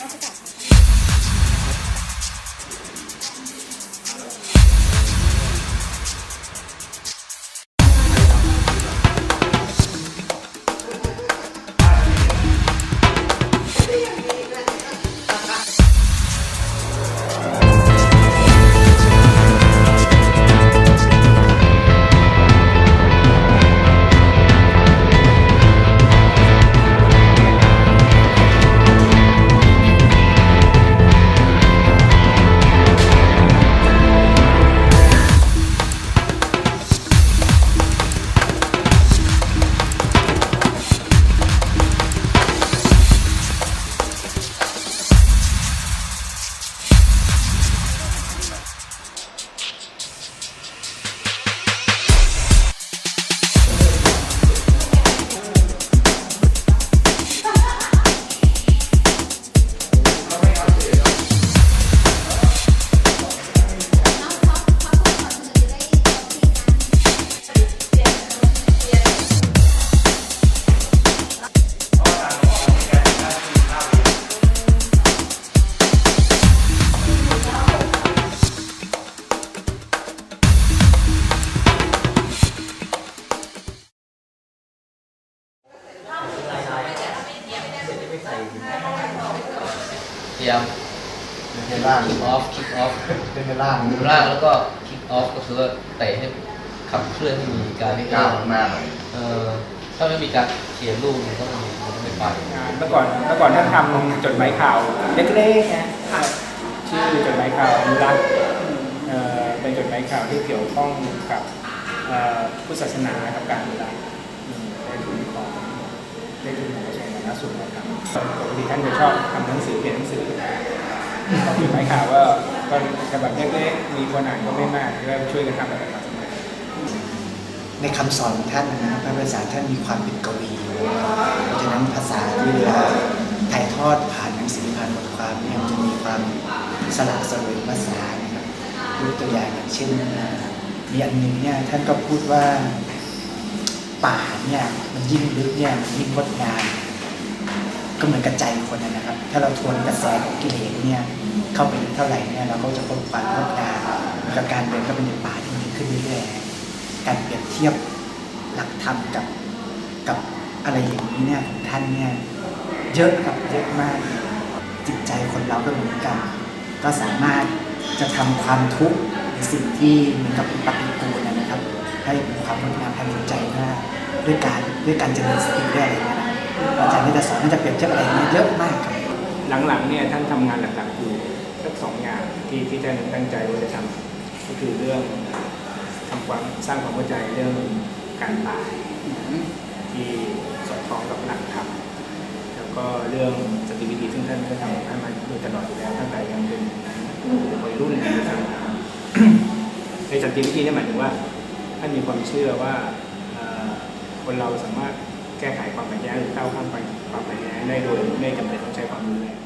ราชก เตรียมเป็นล่างคิกออฟคิกออฟเป็นล่างดูล่างแล้วก็คิกออฟก็คือว่าเตะให้ขับเคลื่อนให้มีการให้ก้าวข้างหน้าหน่อยเอ่อถ้าไม่มีการเขียนลูกมันก็ไมีมันก็ไม่ไปอ่าเมื่อก่อนเมื่อก่อนท่านทำจดหมายข่าวเล็กๆนะชื่อจดหมายข่าวอนุรักษ์เอ่อเป็นจดหมายข่าวที่เกี่ยวข้องกับเอ่อพุทธศาสนากับการอนุรักษ์อืมได้ทุนของได้ทุนของ กระทรวงสาธารณสุขมาทำปกติท่านจะชอบทำหนังสือเขียนหนังสือพอจดหมายข่าวก็ก็ฉบับเล็กๆมีคนอ่านก็ไม่มากก็ช่วยกันทำแต่ละสมัยในคำสอนของท่านนะพระภาษาท่านมีความเป็นกวีเพราะฉะนั้นภาษาที่เวลาถ่ายทอดผ่านหนังสือผ่านบทความเนี่ยมันจะมีความสละสลวยภาษานะครับยกตัวอย่างอย่างเช่นมีอันหนึ่งเนี่ยท่านก็พูดว่าป่าเนี่ยมันยิ่งลึกเนี่ยมันยิ่งงดงาม ก็เหมือนกระใจคนนะครับ ถ้าเราทวนกระแสของกิเลสเนี่ยเข้าไปเท่าไหร่เนี่ยเราก็จะพบความงดงามกับการเดินเข้าไปในป่าที่มีขึ้นเรื่อยๆการเปรียบเทียบหลักธรรมกับกับอะไรอย่างนี้เนี่ยของท่านเนี่ยเยอะครับเยอะมาก จิตใจคนเราก็เหมือนกัน ก็สามารถจะทำความทุกข์หรือสิ่งที่เหมือนกับเป็นปฏิกูลนะนะครับ ให้มีความงดงามทางจิตใจได้ด้วยการด้วยการเจริญสติด้วยอะไรเงี้ยนะ อาจารย์ก็จะสอนน่าจะเปรียบเทียบอะไรเยอะมากครับหลังๆเนี่ยท่านทำงานหลักๆอยู่สักสองงานที่ที่ท่านตั้งใจว่าจะทำก็คือเรื่องทำความสร้างความเข้าใจเรื่องการตายที่สอดคล้องกับหลักธรรมแล้วก็เรื่องสติวิธีซึ่งท่านก็ทำท่านมาโดยตลอดอยู่แล้วตั้งแต่ยังเป็นวัยรุ่นนะครับในสติวิธีเนี่ยหมายถึงว่าท่านมีความเชื่อว่าคนเราสามารถ แก้ไขความขัดแย้งหรือก้าข้ามไปความขัดแย้งได้โดยไม่จำเป็นต้องใช้ความรุนแรง